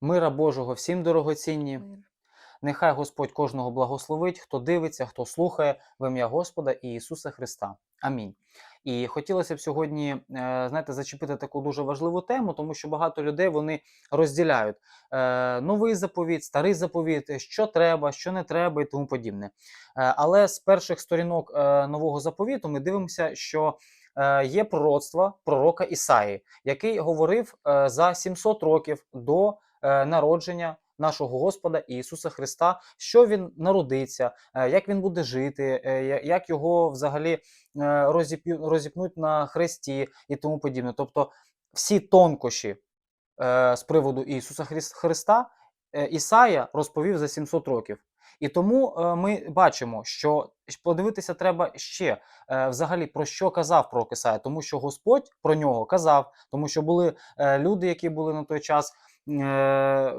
Мира Божого всім дорогоцінні. Нехай Господь кожного благословить, хто дивиться, хто слухає в ім'я Господа і Ісуса Христа. Амінь. І хотілося б сьогодні, е, знаєте, зачепити таку дуже важливу тему, тому що багато людей вони розділяють е, новий заповіт, старий заповіт, що треба, що не треба і тому подібне. Е, Але з перших сторінок нового заповіту ми дивимося, що є пророцтво пророка Ісаї, який говорив за 700 років до народження нашого Господа Ісуса Христа, що він народиться, е, як він буде жити, е, як його взагалі е, розіпнуть на хресті і тому подібне. Тобто всі тонкощі е, з приводу Ісуса Хрис- Христа е, Ісая розповів за 700 років. І тому е, ми бачимо, що подивитися треба ще е, взагалі про що казав пророк Ісая, тому що Господь про нього казав, тому що були е, люди, які були на той час е,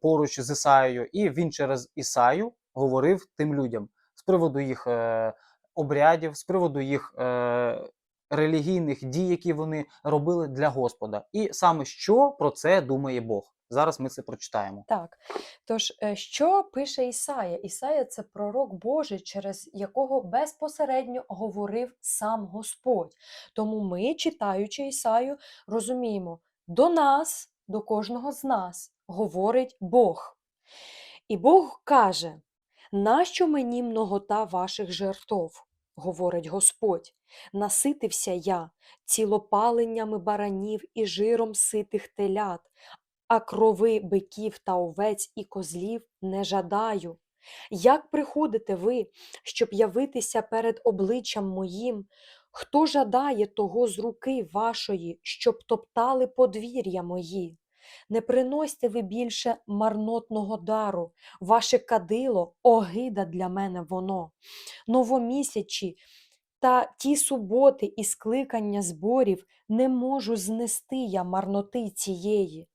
поруч з Ісаєю, і він через Ісаю говорив тим людям з приводу їх е, обрядів, з приводу їх е, релігійних дій, які вони робили для Господа. І саме що про це думає Бог. Зараз ми це прочитаємо. Так, тож, е, що пише Ісая? Ісая це пророк Божий, через якого безпосередньо говорив сам Господь. Тому ми, читаючи Ісаю, розуміємо, до нас, до кожного з нас говорить Бог. І Бог каже: нащо мені многота ваших жертов? говорить Господь. Наситився я цілопаленнями баранів і жиром ситих телят, а крови биків та овець і козлів не жадаю. Як приходите ви, щоб явитися перед обличчям моїм? Хто жадає того з руки вашої, щоб топтали подвір'я мої? Не приносьте ви більше марнотного дару, ваше кадило огида для мене воно. Новомісячі та ті суботи і скликання зборів не можу знести я марноти цієї.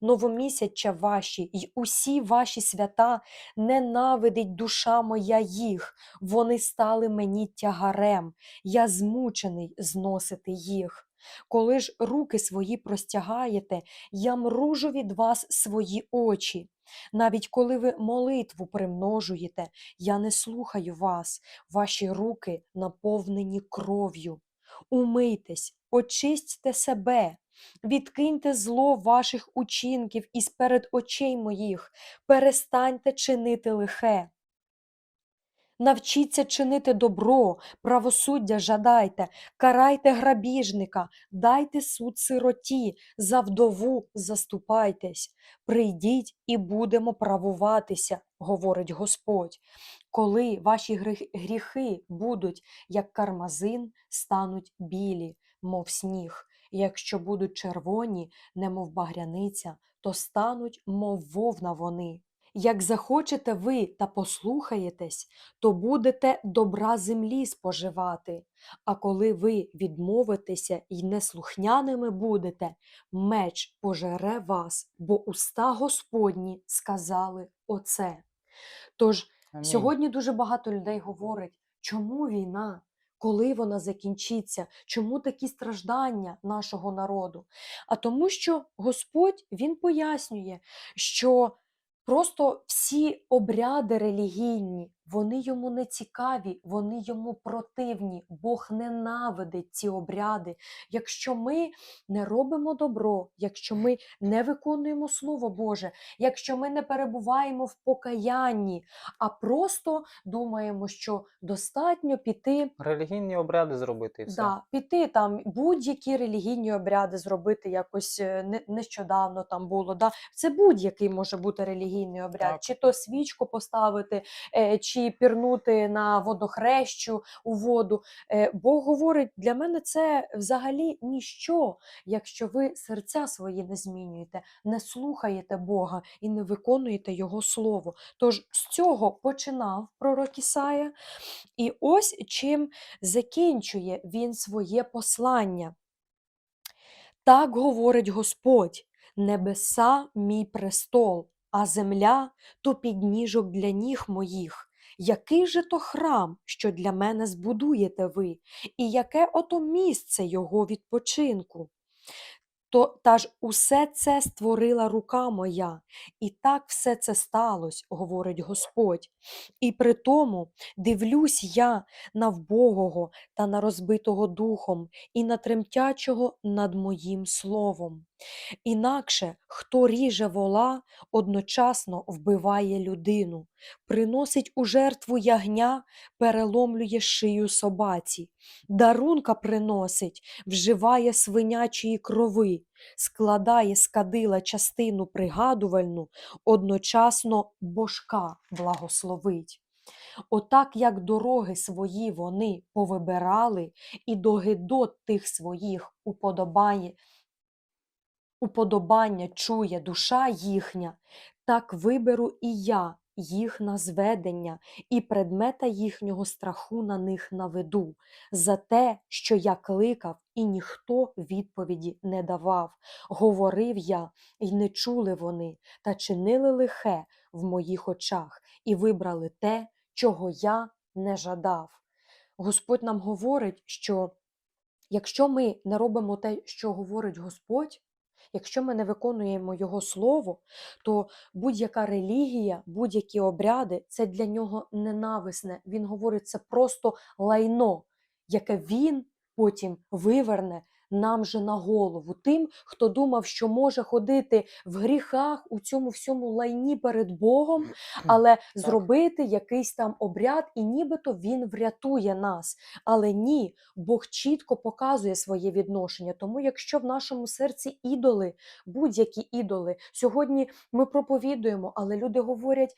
Новомісяча ваші й усі ваші свята ненавидить душа моя їх, вони стали мені тягарем, я змучений зносити їх. Коли ж руки свої простягаєте, я мружу від вас свої очі. Навіть коли ви молитву примножуєте, я не слухаю вас, ваші руки наповнені кров'ю. Умийтесь, очистьте себе, відкиньте зло ваших учинків із перед очей моїх, перестаньте чинити лихе. Навчіться чинити добро, правосуддя жадайте, карайте грабіжника, дайте суд сироті, за вдову заступайтесь. Прийдіть і будемо правуватися, говорить Господь. Коли ваші гріхи будуть, як кармазин, стануть білі, мов сніг. Якщо будуть червоні, немов багряниця, то стануть, мов вовна вони. Як захочете ви та послухаєтесь, то будете добра землі споживати. А коли ви відмовитеся й неслухняними будете, меч пожере вас, бо уста Господні сказали оце. Тож Амінь. Сьогодні дуже багато людей говорить, чому війна, коли вона закінчиться, чому такі страждання нашого народу? А тому, що Господь Він пояснює, що просто всі обряди релігійні, вони йому не цікаві, вони йому противні. Бог ненавидить ці обряди. Якщо ми не робимо добро, якщо ми не виконуємо Слово Боже, якщо ми не перебуваємо в покаянні, а просто думаємо, що достатньо піти. Релігійні обряди зробити і все. Да, піти там будь-які релігійні обряди зробити якось е, нещодавно там було. Да? Це будь-який може бути релігійний обряд, Так. чи то свічку поставити, е, чи пірнути на водохрещу у воду. Е, Бог говорить, для мене це взагалі ніщо, якщо ви серця свої не змінюєте, не слухаєте Бога і не виконуєте Його слово. Тож з цього починав пророк Ісая, і ось чим закінчує він своє послання. Так говорить Господь: небеса мій престол, а земля то підніжок для ніг моїх. Який же то храм, що для мене збудуєте ви, і яке ото місце його відпочинку? то та ж усе це створила рука моя, і так все це сталося, говорить Господь. І при тому дивлюсь я на вбогого та на розбитого духом, і на тремтячого над моїм словом. Інакше, хто ріже вола, одночасно вбиває людину, приносить у жертву ягня, переломлює шию собаці, дарунка приносить, вживає свинячої крови, складає з кадила частину пригадувальну, одночасно божка благословить. Отак, як дороги свої вони повибирали, і до гидот тих своїх уподобає, уподобання чує душа їхня, так виберу і я їх на зведення, і предмета їхнього страху на них наведу, за те, що я кликав, і ніхто відповіді не давав. Говорив я, і не чули вони, та чинили лихе в моїх очах, і вибрали те, чого я не жадав. Господь нам говорить, що якщо ми не робимо те, що говорить Господь, якщо ми не виконуємо Його Слово, то будь-яка релігія, будь-які обряди це для нього ненависне. Він говорить, це просто лайно, яке він потім виверне нам же на голову. Тим, хто думав, що може ходити в гріхах у цьому всьому лайні перед Богом, але зробити якийсь там обряд, і нібито він врятує нас. Але ні, Бог чітко показує своє відношення. Тому, якщо в нашому серці ідоли, будь-які ідоли, сьогодні ми проповідуємо, але люди говорять.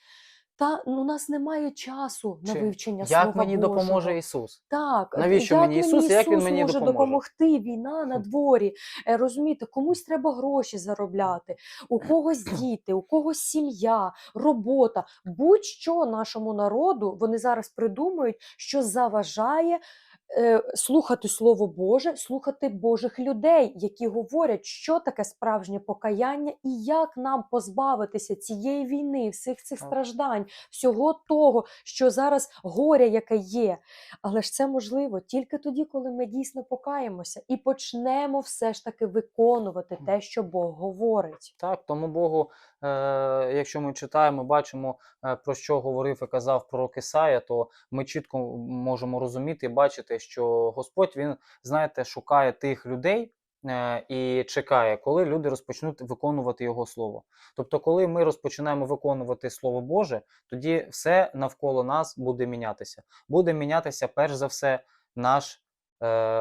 Та ну, у нас немає часу на Чи вивчення Як слова мені Божого. допоможе Ісус? Так, Навіщо як мені Ісус, як Він мені може допоможе? допомогти? Війна на дворі. Е, Розумієте, комусь треба гроші заробляти, у когось діти, у когось сім'я, робота. Будь-що нашому народу вони зараз придумують, що заважає. Е, Слухати Слово Боже, слухати Божих людей, які говорять, що таке справжнє покаяння і як нам позбавитися цієї війни, всіх цих страждань, всього того, що зараз горя, яке є. Але ж це можливо тільки тоді, коли ми дійсно покаємося і почнемо все ж таки виконувати те, що Бог говорить. Так, тому Богу, е, якщо ми читаємо, бачимо, е, про що говорив і казав пророк Ісая, то ми чітко можемо розуміти і бачити, що Господь він, знаєте, шукає тих людей. е, І чекає, коли люди розпочнуть виконувати його слово. Тобто, коли ми розпочинаємо виконувати Слово Боже, тоді все навколо нас буде мінятися. Буде мінятися перш за все наш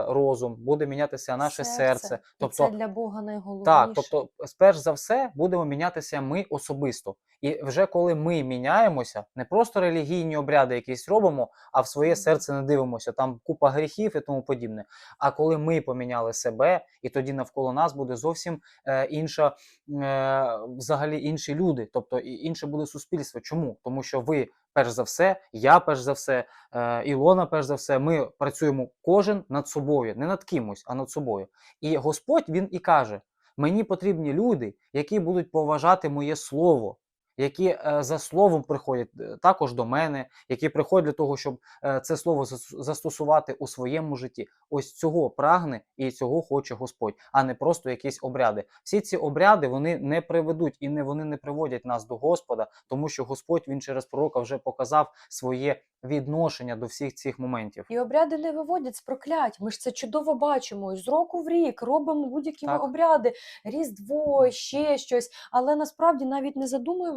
розум, буде мінятися наше серце. І Тобто, це для Бога найголовніше. так, тобто, сперш за все, будемо мінятися ми особисто. І вже коли ми міняємося, не просто релігійні обряди якісь робимо, а в своє серце не дивимося, там купа гріхів і тому подібне. А коли ми поміняли себе, і тоді навколо нас буде зовсім е, інша, е, взагалі інші люди, тобто і інше буде суспільство. Чому? Тому що ви, перш за все, я перш за все, е, Ілона, перш за все, ми працюємо кожен над собою, не над кимось, а над собою. І Господь він і каже: мені потрібні люди, які будуть поважати моє слово, які е, за словом приходять е, також до мене, які приходять для того, щоб е, це слово зас- застосувати у своєму житті. Ось цього прагне і цього хоче Господь, а не просто якісь обряди. Всі ці обряди вони не приведуть і не вони не приводять нас до Господа, тому що Господь він через пророка вже показав своє відношення до всіх цих моментів. І обряди не виводять з проклять. Ми ж це чудово бачимо. І з року в рік робимо будь-які обряди, Різдво, ще щось. Але насправді навіть не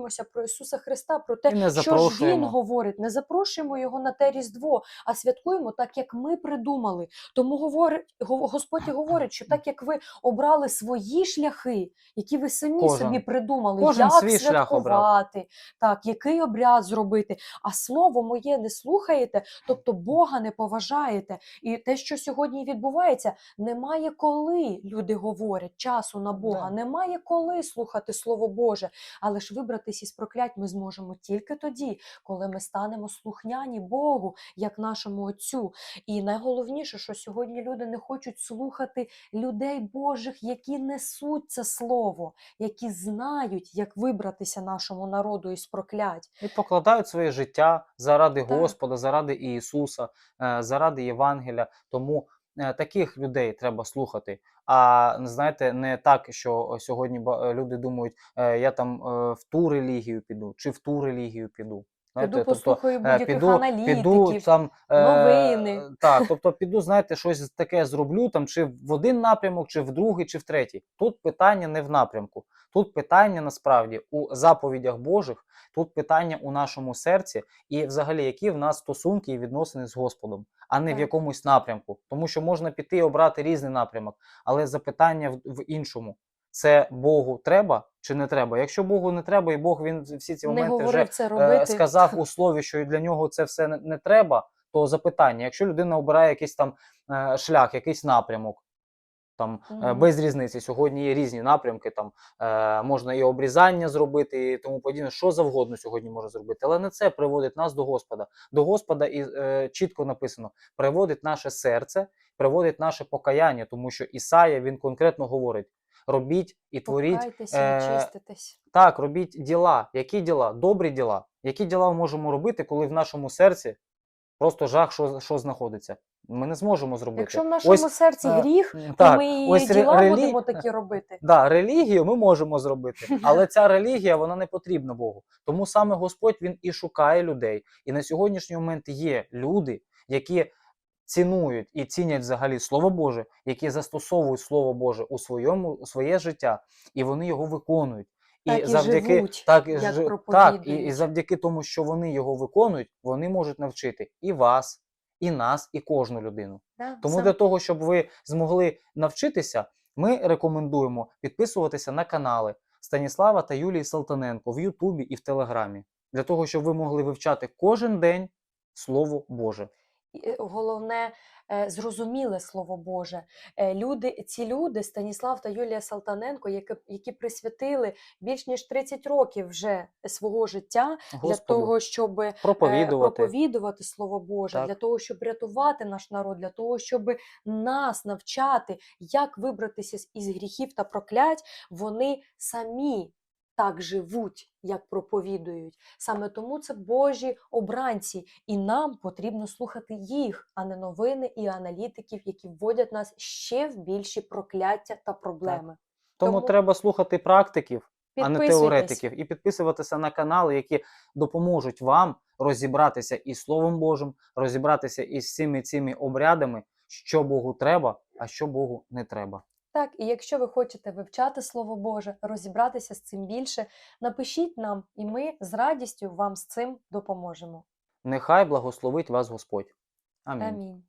задумуємося про Ісуса Христа, про те, що ж Він говорить. Не запрошуємо його на те Різдво, а святкуємо так, як ми придумали. Тому говорить Господь і говорить, що так як ви обрали свої шляхи, які ви самі Кожен. собі придумали, Кожен як святкувати, так, який обряд зробити, а слово моє не слухаєте, тобто Бога не поважаєте. І те, що сьогодні відбувається, немає коли люди говорять часу на Бога, Да. немає коли слухати Слово Боже. Але ж вибратись із проклять ми зможемо тільки тоді, коли ми станемо слухняні Богу, як нашому Отцю. І найголовніше, що сьогодні люди не хочуть слухати людей Божих, які несуть це слово, які знають, як вибратися нашому народу із проклять. і покладають своє життя заради Так. Господа, заради Ісуса, е, заради Євангелія. Тому таких людей треба слухати. А знаєте, не так, що сьогодні е, люди думають, е, я там е, в ту релігію піду, чи в ту релігію піду. Піду послухаю е, будь-яких піду, аналітиків. піду там е. Так, тобто піду, знаєте, щось таке зроблю там, чи в один напрямок, чи в другий, чи в третій. Тут питання не в напрямку. Тут питання насправді у заповідях Божих, тут питання у нашому серці, і взагалі, які в нас стосунки і відносини з Господом, а не в якомусь напрямку. Тому що можна піти і обрати різний напрямок, але запитання в, в іншому. Це Богу треба чи не треба? Якщо Богу не треба, і Бог він всі ці Не моменти вже це е, робити. сказав у слові, що і для нього це все не, треба, то запитання, якщо людина обирає якийсь там е, шлях, якийсь напрямок, там Мгм. без різниці, сьогодні є різні напрямки, там е, можна і обрізання зробити, і тому подібне, що завгодно сьогодні можна зробити. Але не це приводить нас до Господа. До Господа і е, чітко написано: приводить наше серце, приводить наше покаяння, тому що Ісая він конкретно говорить: робіть і творіть Покайтеся е, чиститесь. так, робіть діла. Які діла? Добрі діла. Які діла ми можемо робити, коли в нашому серці просто жах, що, що знаходиться? Ми не зможемо зробити. Якщо в нашому ось, серці е, гріх, то ми і ось діла релі- будемо такі робити. Да, релігію ми можемо зробити, але ця релігія вона не потрібна Богу. Тому саме Господь він і шукає людей. І на сьогоднішній момент є люди, які цінують і цінять взагалі Слово Боже, які застосовують Слово Боже у своєму у своє життя, і вони його виконують. Так і завдяки живуть, так, і як жи- так, і, і завдяки тому, що вони його виконують, вони можуть навчити і вас, і нас, і кожну людину. Да, Тому сам- для того, щоб ви змогли навчитися, ми рекомендуємо підписуватися на канали Станіслава та Юлії Салтаненко в Ютубі і в Телеграмі, для того, щоб ви могли вивчати кожен день Слово Боже. Е, головне е, зрозуміле слово Боже. Е, Люди, ці люди, Станіслав та Юлія Салтаненко, які, які присвятили більш ніж 30 років вже свого життя для того, щоб проповідувати. проповідувати Слово Боже, Так. для того, щоб рятувати наш народ, для того, щоб нас навчати, як вибратися із гріхів та проклять, вони самі так живуть, як проповідують. Саме тому це Божі обранці, і нам потрібно слухати їх, а не новини і аналітиків, які вводять нас ще в більші прокляття та проблеми. Тому, тому треба слухати практиків, а не теоретиків, і підписуватися на канали, які допоможуть вам розібратися із Словом Божим, розібратися із всіми цими обрядами, що Богу треба, а що Богу не треба. Так, і якщо ви хочете вивчати Слово Боже, розібратися з цим більше, напишіть нам, і ми з радістю вам з цим допоможемо. Нехай благословить вас Господь. Амінь. Амінь.